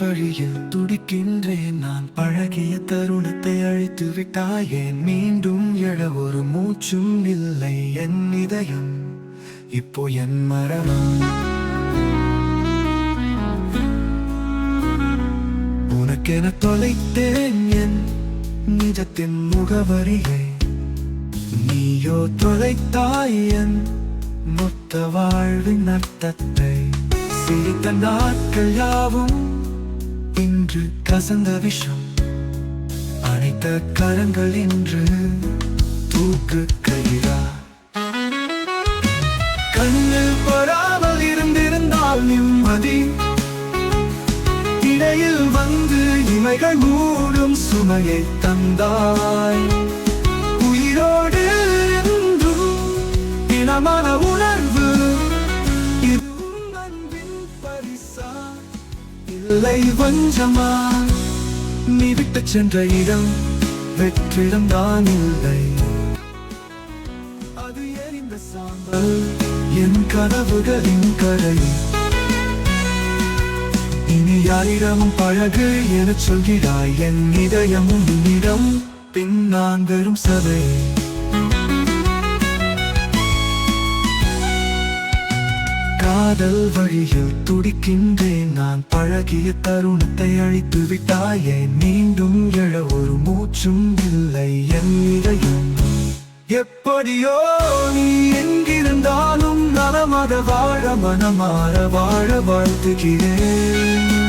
வழியில் துடிக்கின்றேன். நான் பழகிய தருணத்தை அழித்து விட்டாயேன் மீண்டும் எழ ஒரு மூச்சும் இல்லை. என் இதயம் இப்போ என் மரணம் உனக்கென தொலைத்தேன் என் நிஜத்தின் முகவரியை. நீயோ தொலைத்தாய் என் மொத்த வாழ்வின் அர்த்தத்தை. சிரித்த நாட்கள் யாவும் இன்று கசந்த விஷம் அனைத்த கரங்கள் இன்று தூக்கு கயிறா. கண்ணில் பராமல் இருந்திருந்தால் நிம்மதி இடையில் வந்து இமைகள் மூடும் சுமையை தந்தாய். உயிரோடு என்றும் இனமான இல்லை வஞ்சமா? நீ விட்டு சென்ற இடம் வெற்றிடம் தான் இல்லை. அது எரிந்த சாம்பல் என் கனவுகளின் கரை. இனி யாரிடமும் பழகு என சொல்கிறாய். என் இதயமும் இடம் பின் நான் வெறும் சதை காதல் வழியில் துடிக்கின்றேன். நான் பழகிய தருணத்தை அழித்து விட்டாயே. மீண்டும் எழ ஒரு மூச்சும் இல்லை. என் இதயம் எப்படியோ நீ எங்கிருந்தாலும் நலமாக வாழ மனமாற வாழ வாழ்த்துகிறேன்.